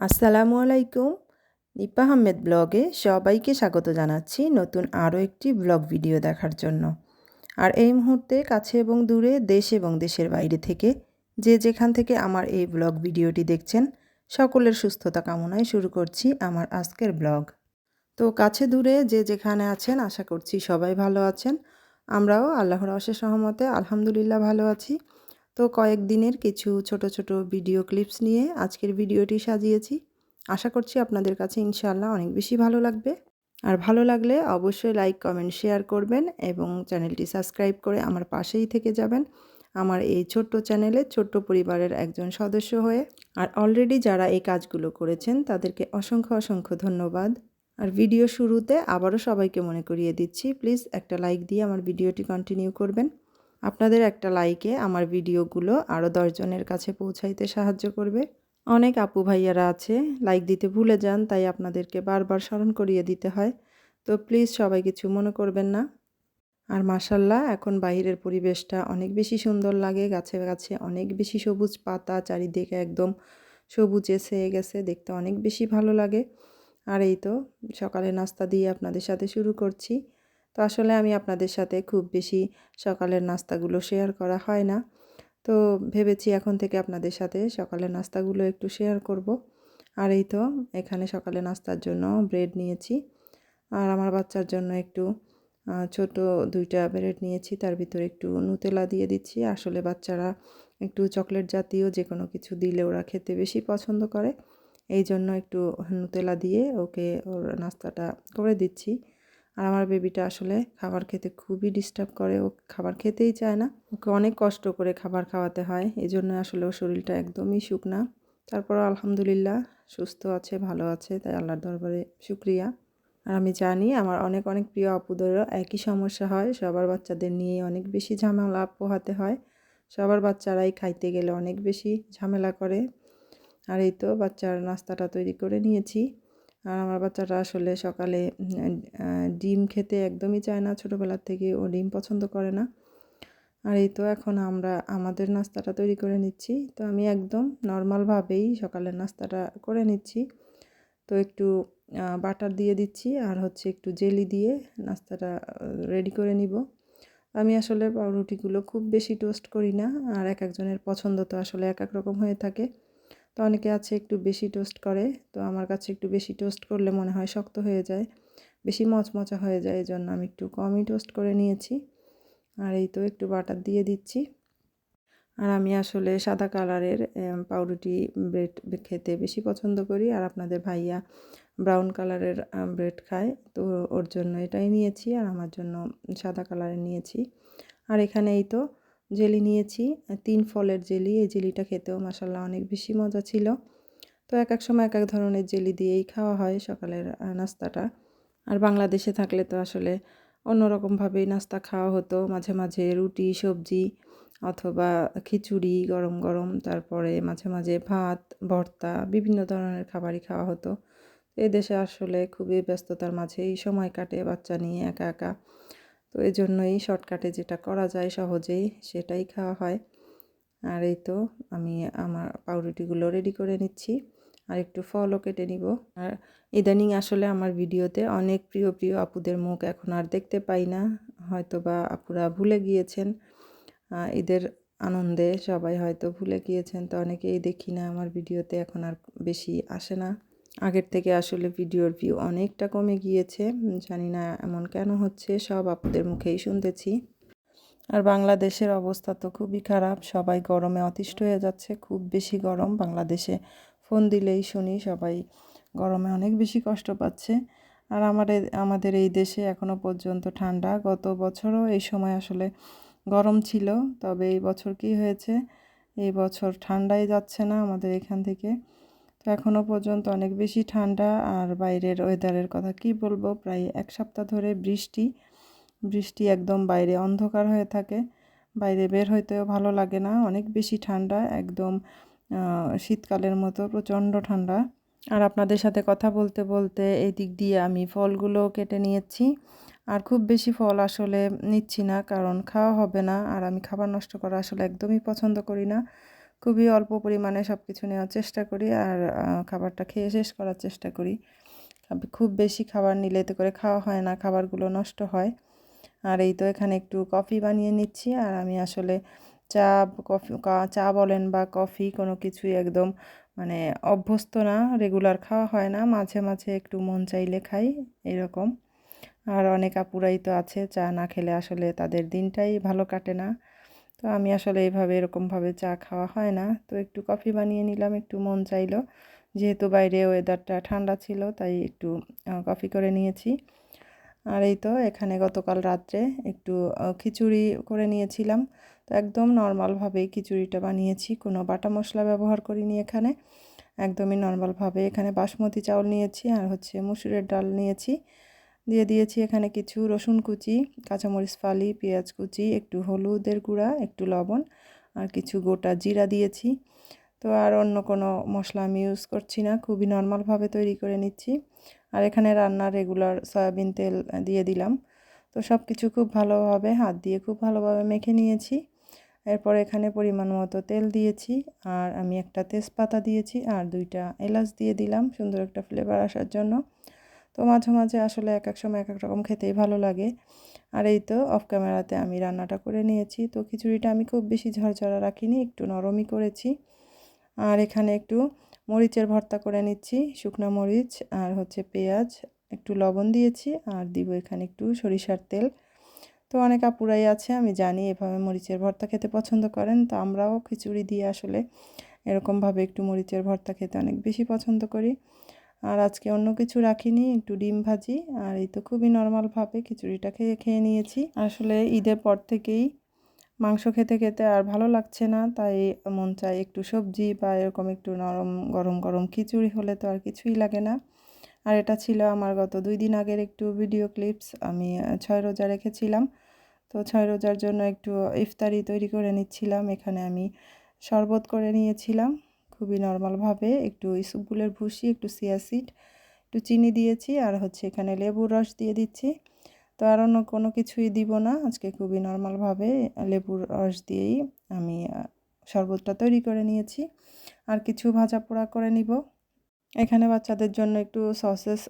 আসসালামু আলাইকুম। নিপা আহমেদ ব্লগে সবাইকে স্বাগত জানাচ্ছি নতুন আরও একটি ব্লগ ভিডিও দেখার জন্য। আর এই মুহূর্তে কাছে এবং দূরে দেশ এবং দেশের বাইরে থেকে যে যেখান থেকে আমার এই ব্লগ ভিডিওটি দেখছেন, সকলের সুস্থতা কামনায় শুরু করছি আমার আজকের ব্লগ। তো কাছে দূরে যে যেখানে আছেন, আশা করছি সবাই ভালো আছেন। আমরাও আল্লাহর অশেষ সহমতে আলহামদুলিল্লাহ ভালো আছি। তো কয়েকদিনের কিছু ছোট ছোট ভিডিও ক্লিপস নিয়ে আজকের ভিডিওটি সাজিয়েছি। আশা করছি আপনাদের কাছে ইনশাআল্লাহ অনেক বেশি ভালো লাগবে। আর ভালো লাগলে অবশ্যই লাইক কমেন্ট শেয়ার করবেন এবং চ্যানেলটি সাবস্ক্রাইব করে আমার পাশেই থেকে যাবেন। আমার এই ছোট্ট চ্যানেলে ছোট্ট পরিবারের একজন সদস্য হয়ে আর অলরেডি যারা এই কাজগুলো করেছেন তাদেরকে অসংখ্য অসংখ্য ধন্যবাদ। আর ভিডিও শুরুতে আবারও সবাইকে মনে করিয়ে দিচ্ছি প্লিজ একটা লাইক দিয়ে আমার ভিডিওটি কন্টিনিউ করবেন। আপনাদের একটা লাইকে আমার ভিডিওগুলো আরও দশজনের কাছে পৌঁছাইতে সাহায্য করবে। অনেক আপু ভাইয়ারা আছে লাইক দিতে ভুলে যান, তাই আপনাদেরকে বারবার স্মরণ করিয়ে দিতে হয়। তো প্লিজ সবাই কিছু মনে করবেন না। আর মাসাল্লাহ এখন বাইরের পরিবেশটা অনেক বেশি সুন্দর লাগে, গাছে গাছে অনেক বেশি সবুজ পাতা, চারিদিকে একদম সবুজে ছেয়ে গেছে, দেখতে অনেক বেশি ভালো লাগে। আর এই তো সকালে নাস্তা দিয়ে আপনাদের সাথে শুরু করছি। তো আসলে আমি আপনাদের সাথে খুব বেশি সকালের নাস্তাগুলো শেয়ার করা হয় না। তো ভেবেছি এখন থেকে আপনাদের সাথে সকালের নাস্তাগুলো একটু শেয়ার করব। আর এই তো এখানে সকালে নাস্তার জন্য ব্রেড নিয়েছি। আর আমার বাচ্চার জন্য একটু ছোট দুইটা ব্রেড নিয়েছি। তার ভিতরে একটু নুতেলা দিয়ে দিচ্ছি। আসলে বাচ্চারা একটু চকলেট জাতীয় যে কোনো কিছু দিলে ওরা খেতে বেশি পছন্দ করে। এই জন্য একটু নুতেলা দিয়ে ওকে ওর নাস্তাটা করে দিচ্ছি। আর আমার বেবিটা আসলে খাবার খেতে খুবই ডিস্টার্ব করে। ও খাবার খেতেই চায় না। ওকে অনেক কষ্ট করে খাবার খাওয়াতে হয়। এই জন্য আসলে ওর শরীরটা একদমই শুকনা তারপর আলহামদুলিল্লাহ সুস্থ আছে, ভালো আছে, তাই আল্লাহর দরবারে শুক্রিয়া। আর আমি জানি আমার অনেক অনেক প্রিয় আপুদেরও একই সমস্যা হয়। সবার বাচ্চাদের নিয়ে অনেক বেশি ঝামেলা পোহাতে হয়। সবার বাচ্চারাই খাইতে গেলে অনেক বেশি ঝামেলা করে। আর এই তো বাচ্চার নাস্তাটা তৈরি করে নিয়েছি। আর আমার বাচ্চাটা আসলে সকালে ডিম খেতে একদমই চায় না। ছোটোবেলার থেকে ও ডিম পছন্দ করে না। আর এই তো এখন আমরা, আমাদের নাস্তাটা তৈরি করে নিচ্ছি। তো আমি একদম নর্মালভাবেই সকালের নাস্তাটা করে নিচ্ছি। তো একটু বাটার দিয়ে দিচ্ছি আর হচ্ছে একটু জেলি দিয়ে নাস্তাটা রেডি করে নিব। আমি আসলে পাউরুটিগুলো খুব বেশি টোস্ট করি না আর এক একজনের পছন্দ তো আসলে এক এক রকম হয়ে থাকে। তো অনেকে আছে একটু বেশি টোস্ট করে, তো আমার কাছে একটু বেশি টোস্ট করলে মনে হয় শক্ত হয়ে যায়, বেশি মচমচা হয়ে যায় এই জন্য আমি একটু কমই টোস্ট করে নিয়েছি। আর এই তো একটু বাটার দিয়ে দিচ্ছি। আর আমি আসলে সাদা কালারের পাউরুটি ব্রেড খেতে বেশি পছন্দ করি, আর আপনাদের ভাইয়া ব্রাউন কালারের ব্রেড খায়, তো ওর জন্য এটাই নিয়েছি, আর আমার জন্য সাদা কালারের নিয়েছি। আর এখানে এই তো জেলি নিয়েছি। তিন ফলের জেলি। এই জেলিটা খেতেও মাসাল্লাহ অনেক বেশি মজা ছিল। তো এক এক সময় এক এক ধরনের জেলি দিয়েই খাওয়া হয় সকালের নাস্তাটা। আর বাংলাদেশে থাকলে তো আসলে অন্যরকমভাবেই নাস্তা খাওয়া হতো। মাঝে মাঝে রুটি, সবজি অথবা খিচুড়ি গরম গরম। তারপরে মাঝে মাঝে ভাত, ভর্তা, বিভিন্ন ধরনের খাবারই খাওয়া হতো। এই দেশে আসলে খুবই ব্যস্ততার মাঝেই সময় কাটে বাচ্চা নিয়ে একা একা। তো এই জন্যই শর্টকাটে যেটা করা যায় সহজেই সেটাই খাওয়া হয়। আর এই তো আমি আমার পাউরুটিগুলো রেডি করে নিচ্ছি। আর একটু ফলও কেটে নিব। আর ইদানিং আসলে আমার ভিডিওতে অনেক প্রিয় প্রিয় আপুদের মুখ এখন আর দেখতে পাই না। হয়তো বা আপুরা ভুলে গিয়েছেন। ঈদের আনন্দে সবাই হয়তো ভুলে গিয়েছেন। তো অনেকেই দেখি না আমার ভিডিওতে এখন আর বেশি আসে না। আগের থেকে আসলে ভিডিওর ভিউ অনেকটা কমে গিয়েছে। জানি না এমন কেন হচ্ছে, সব আপুদের মুখেই শুনতেছি। আর বাংলাদেশের অবস্থা তো খুবই খারাপ, সবাই গরমে অতিষ্ঠ হয়ে যাচ্ছে, খুব বেশি গরম। বাংলাদেশে ফোন দিলেই শুনি, সবাই গরমে অনেক বেশি কষ্ট পাচ্ছে। আর আমাদের আমাদের এই দেশে এখনও পর্যন্ত ঠান্ডা। গত বছরও এই সময় আসলে গরম ছিল, তবে এই বছর কি হয়েছে? এই বছর ঠান্ডাই যাচ্ছে না আমাদের এখান থেকে। তো এখনও পর্যন্ত অনেক বেশি ঠান্ডা আর বাইরের ওয়েদারের কথা কি বলব? প্রায় এক সপ্তাহ ধরে বৃষ্টি বৃষ্টি একদম বাইরে অন্ধকার হয়ে থাকে। বাইরে বের হইতেও ভালো লাগে না, অনেক বেশি ঠান্ডা, একদম শীতকালের মতো প্রচণ্ড ঠান্ডা। আর আপনাদের সাথে কথা বলতে বলতে এই দিক দিয়ে আমি ফলগুলো কেটে নিয়েছি। আর খুব বেশি ফল আসলে নিচ্ছি না, কারণ খাওয়া হবে না। আর আমি খাবার নষ্ট করা আসলে একদমই পছন্দ করি না। খুবই অল্প পরিমাণে সব কিছু নেওয়ার চেষ্টা করি আর খাবারটা খেয়ে শেষ করার চেষ্টা করি। খুব বেশি খাবার নিলে এতে করে খাওয়া হয় না, খাবারগুলো নষ্ট হয়। আর এই তো এখানে একটু কফি বানিয়ে নিচ্ছি আর আমি আসলে চা, কফি চা বলেন বা কফি কোনো কিছুই একদম মানে অভ্যস্ত না রেগুলার খাওয়া হয় না, মাঝে মাঝে একটু মন চাইলে খাই, এরকম। আর অনেক আপুরাই তো আছে, চা না খেলে আসলে তাদের দিনটাই ভালো কাটে না। তো আমি আসলে এইভাবে এরকমভাবে চা খাওয়া হয় না। তো একটু কফি বানিয়ে নিলাম, একটু মন চাইলো। যেহেতু বাইরে ওয়েদারটা ঠান্ডা ছিল, তাই একটু কফি করে নিয়েছি। আর এই তো এখানে গতকাল রাত্রে একটু খিচুড়ি করে নিয়েছিলাম। তো একদম নর্মালভাবেই খিচুড়িটা বানিয়েছি, কোনো বাটা মশলা ব্যবহার করিনি এখানে। একদমই নর্মালভাবে এখানে বাসমতি চাউল নিয়েছি আর হচ্ছে মুসুরের ডাল নিয়েছি। দিয়ে দিয়েছি এখানে কিছু রসুন কুচি, কাঁচামরিচ ফালি, পেঁয়াজ কুচি, একটু হলুদের গুঁড়া, একটু লবণ আর কিছু গোটা জিরা দিয়েছি। তো আর অন্য কোনো মশলা আমি ইউজ করছি না, খুবই নর্মালভাবে তৈরি করে নিচ্ছি। আর এখানে রান্নার রেগুলার সয়াবিন তেল দিয়ে দিলাম। তো সব কিছু খুব ভালোভাবে, হাত দিয়ে খুব ভালোভাবে মেখে নিয়েছি। এরপর এখানে পরিমাণ মতো তেল দিয়েছি আর আমি একটা তেজপাতা দিয়েছি আর দুইটা এলাচ দিয়ে দিলাম সুন্দর একটা ফ্লেভার আসার জন্য। তো মাঝে মাঝে আসলে এক এক সময় এক এক রকম খেতেই ভালো লাগে। আর এই তো অফ ক্যামেরাতে আমি রান্নাটা করে নিয়েছি। তো খিচুড়িটা আমি খুব বেশি ঝরঝরা রাখিনি, একটু নরমই করেছি। আর এখানে একটু মরিচের ভর্তা করে নিচ্ছি, শুকনো মরিচ আর হচ্ছে পেঁয়াজ, একটু লবণ দিয়েছি আর দিব এখানে একটু সরিষার তেল। তো অনেক আপুরাই আছে, আমি জানি এভাবে মরিচের ভর্তা খেতে পছন্দ করেন, তো আমরাও খিচুড়ি দিয়ে আসলে এরকমভাবে একটু মরিচের ভর্তা খেতে অনেক বেশি পছন্দ করি। আর আজকে অন্য কিছু রাখিনি, একটু ডিম ভাজি। আর এই তো খুবই নর্মালভাবে খিচুড়িটা খেয়ে খেয়ে নিয়েছি। আসলে ঈদের পর থেকেই মাংস খেতে খেতে আর ভালো লাগছে না, তাই মন চায় একটু সবজি বা এরকম একটু নরম, গরম গরম খিচুড়ি হলে তো আর কিছুই লাগে না। আর এটা ছিল আমার গত দুই দিন আগের একটু ভিডিও ক্লিপস আমি ছয় রোজা রেখেছিলাম। তো ছয় রোজার জন্য একটু ইফতারি তৈরি করে নিচ্ছিলাম, এখানে আমি শরবত করে নিয়েছিলাম। খুবই নর্মালভাবে একটু ইসুপুলের ভুসি, একটু সিয়াসিড একটু চিনি দিয়েছি আর হচ্ছে এখানে লেবুর রস দিয়ে দিচ্ছি। তো আর অন্য কোনো কিছুই দিব না, আজকে খুবই নর্মালভাবে লেবুর রস দিয়েই আমি শরবতটা তৈরি করে নিয়েছি। আর কিছু ভাজা পোড়া করে নিব। এখানে বাচ্চাদের জন্য একটু সসেস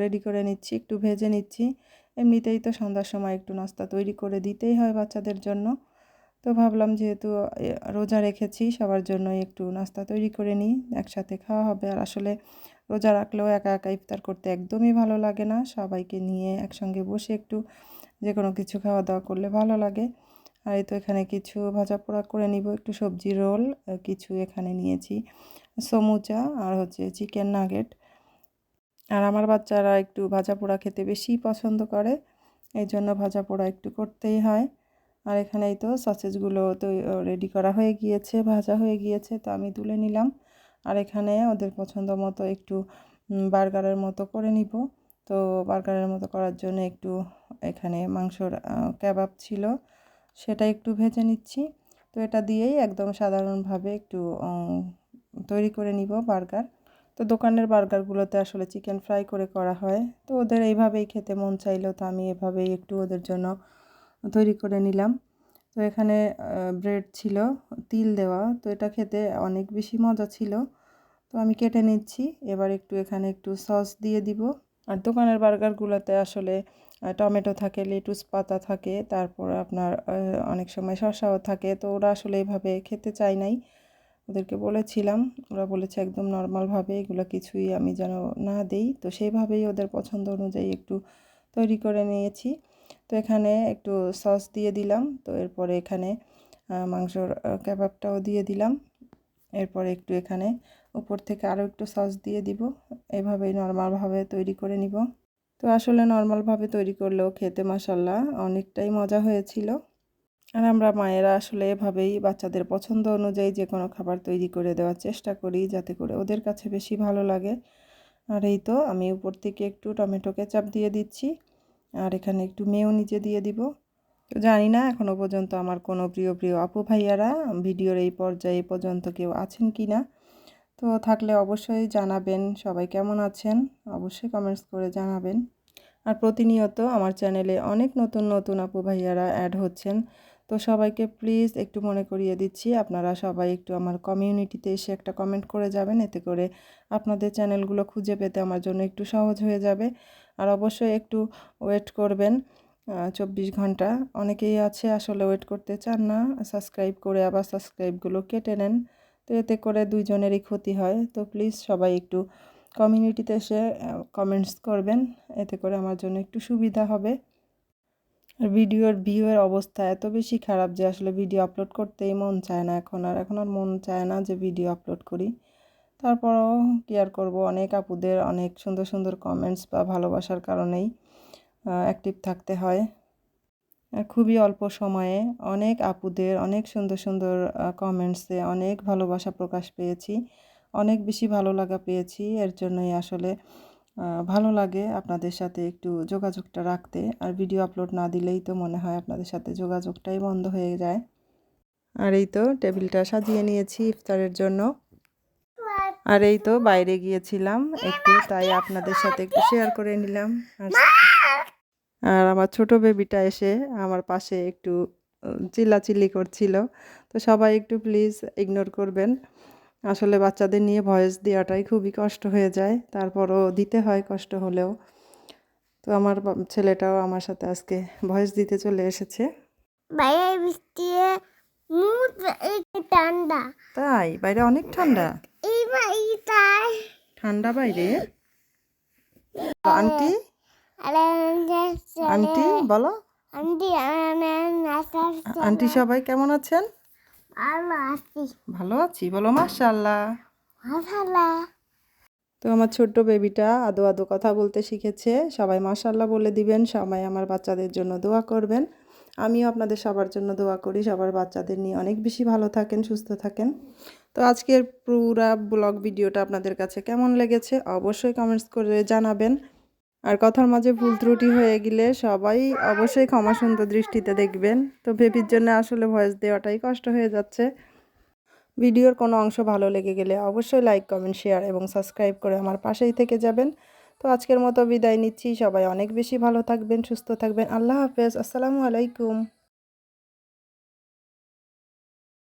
রেডি করে নিচ্ছি, একটু ভেজে নিচ্ছি। এমনিতেই তো সন্ধ্যার সময় একটু নাস্তা তৈরি করে দিতেই হয় বাচ্চাদের জন্য। তো ভাবলাম যেহেতু রোজা রেখেছি, সবার জন্যই একটু নাস্তা তৈরি করে নিই, একসাথে খাওয়া হবে। আর আসলে রোজা রাখলেও একা একা ইফতার করতে একদমই ভালো লাগে না। সবাইকে নিয়ে একসঙ্গে বসে একটু যে কোনো কিছু খাওয়া দাওয়া করলে ভালো লাগে। আর এই তো এখানে কিছু ভাজা পোড়া করে নিব, একটু সবজি রোল কিছু এখানে নিয়েছি। সমুচা আর হচ্ছে চিকেন নাগেট। আর আমার বাচ্চারা একটু ভাজা পোড়া খেতে বেশি পছন্দ করে এই জন্য ভাজা পোড়া একটু করতেই হয়। আর এখানেই তো সসেজগুলো তো রেডি করা হয়ে গিয়েছে, ভাজা হয়ে গিয়েছে, তো আমি তুলে নিলাম। আর এখানে ওদের পছন্দ মতো একটু বার্গারের মতো করে নিব। তো বার্গারের মতো করার জন্য একটু এখানে মাংসর কাবাব ছিল, সেটা একটু ভেজে নিচ্ছি। তো এটা দিয়েই একদম সাধারণভাবে একটু তৈরি করে নিব বার্গার। তো দোকানের বার্গারগুলোতে আসলে চিকেন ফ্রাই করে করা হয়। তো ওদের এইভাবেই খেতে মন চাইলো, তো আমি এভাবেই একটু ওদের জন্য তৈরি করে নিলাম। তো এখানে ব্রেড ছিল, তিল দেওয়া। তো এটা খেতে অনেক বেশি মজা ছিল। তো আমি কেটে নিচ্ছি। এবার একটু এখানে একটু সস দিয়ে দিব। আর দোকানের বার্গারগুলোতে আসলে টমেটো থাকে লেটুস পাতা থাকে, তারপর আপনার অনেক সময় শসাও থাকে। তো ওরা আসলে এভাবে খেতে চায় নাই। ওদেরকে বলেছিলাম, ওরা বলেছে একদম নর্মালভাবে এগুলো কিছুই আমি যেন না দেই। তো সেইভাবেই ওদের পছন্দ অনুযায়ী একটু তৈরি করে নিয়েছি। তো এখানে একটু সস দিয়ে দিলাম। তো এরপরে এখানে মাংসর কাবাবটাও দিয়ে দিলাম। এরপরে একটু এখানে উপর থেকে আরও একটু সস দিয়ে দিব। এভাবেই নর্মালভাবে তৈরি করে নিব। তো আসলে নর্মালভাবে তৈরি করলেও খেতে মশাল্লা অনেকটাই মজা হয়েছিল। আর আমরা মায়েরা আসলে এভাবেই বাচ্চাদের পছন্দ অনুযায়ী যে কোনো খাবার তৈরি করে দেওয়ার চেষ্টা করি যাতে করে ওদের কাছে বেশি ভালো লাগে। আর এই তো আমি উপর থেকে একটু টমেটো কেচাপ দিয়ে দিচ্ছি। আর এখানে একটু মেয়েও নিচে দিয়ে দিব। তো জানি না এখনও পর্যন্ত আমার কোনো প্রিয় প্রিয় আপু ভাইয়ারা ভিডিওর এই পর্যায়ে পর্যন্ত কেউ আছেন কি না। তো থাকলে অবশ্যই জানাবেন সবাই কেমন আছেন, অবশ্যই কমেন্টস করে জানাবেন। আর প্রতিনিয়ত আমার চ্যানেলে অনেক নতুন নতুন আপু ভাইয়ারা অ্যাড হচ্ছেন। তো সবাইকে প্লিজ একটু মনে করিয়ে দিচ্ছি, আপনারা সবাই একটু আমার কমিউনিটিতে এসে একটা কমেন্ট করে যাবেন, এতে করে আপনাদের চ্যানেলগুলো খুঁজে পেতে আমার জন্য একটু সহজ হয়ে যাবে। আর অবশ্যই একটু ওয়েট করবেন চব্বিশ ঘণ্টা। অনেকেই আছে আসলে ওয়েট করতে চান না, সাবস্ক্রাইব করে আবার সাবস্ক্রাইবগুলো কেটে নেন। তো এতে করে দুইজনেরই ক্ষতি হয়। তো প্লিজ সবাই একটু কমিউনিটিতে এসে কমেন্টস করবেন। এতে করে আমার জন্য একটু সুবিধা হবে। আর ভিডিওর ভিউয়ের অবস্থা এত বেশি খারাপ যে আসলে ভিডিও আপলোড করতেই মন চায় না এখন। আর এখন আর মন চায় না যে ভিডিও আপলোড করি। তারপরও কি আর করব? অনেক আপুদের অনেক সুন্দর সুন্দর কমেন্টস বা ভালোবাসার কারণেই অ্যাক্টিভ থাকতে হয়। খুবই অল্প সময়ে অনেক আপুদের অনেক সুন্দর সুন্দর কমেন্টসে অনেক ভালোবাসা প্রকাশ পেয়েছি। অনেক বেশি ভালো লাগা পেয়েছি। এর জন্যই আসলে ভালো লাগে আপনাদের সাথে একটু যোগাযোগটা রাখতে। আর ভিডিও আপলোড না দিলেই তো মনে হয় আপনাদের সাথে যোগাযোগটাই বন্ধ হয়ে যায়। আর এই তো টেবিলটা সাজিয়ে নিয়েছি ইফতারের জন্য। আর এই তো বাইরে গিয়েছিলাম একটু তাই আপনাদের সাথে একটু শেয়ার করে নিলাম। আর আমার ছোট বেবিটা এসে আমার পাশে একটু চিল্লাচিল্লি করছিল। তো সবাই একটু প্লিজ ইগনোর করবেন। আসলে বাচ্চাদের নিয়ে ভয়েস দেওয়াটাই খুবই কষ্ট হয়ে যায় তারপরও দিতে হয় কষ্ট হলেও। তো আমার ছেলেটাও আমার সাথে আজকে ভয়েস দিতে চলে এসেছে। বাইরে বৃষ্টি ঠান্ডা। তাই? বাইরে অনেক ঠান্ডা। ঠান্ডা বাইরে? আন্টি? আন্টি বলো। আন্টি সবাই কেমন আছেন? ভালো আছি। ভালো আছি বলো মাশাল্লাহ ভালো তো আমার ছোট্ট বেবিটা আদো আদো কথা বলতে শিখেছে। সবাই মাশাল্লাহ বলে দিবেন সবাই আমার বাচ্চাদের জন্য দোয়া করবেন। আমিও আপনাদের সবার জন্য দোয়া করি, সবার বাচ্চাদের নিয়ে অনেক বেশি ভালো থাকেন, সুস্থ থাকেন। তো আজকের পুরা ব্লগ ভিডিওটা আপনাদের কাছে কেমন লেগেছে অবশ্যই কমেন্টস করে জানাবেন। আর কথার মাঝে ভুল ত্রুটি হয়ে গেলে সবাই অবশ্যই ক্ষমা সুন্দর দৃষ্টিতে দেখবেন। তো বেবির জন্য আসলে ভয়েস দেওয়াটাই কষ্ট হয়ে যাচ্ছে। ভিডিওর কোনো অংশ ভালো লেগে গেলে অবশ্যই লাইক কমেন্ট শেয়ার এবং সাবস্ক্রাইব করে আমার পাশেই থেকে যাবেন। তো আজকের মতো বিদায় নিচ্ছি। সবাই অনেক বেশি ভালো থাকবেন, সুস্থ থাকবেন। আল্লাহ হাফেজ। আসসালামু আলাইকুম।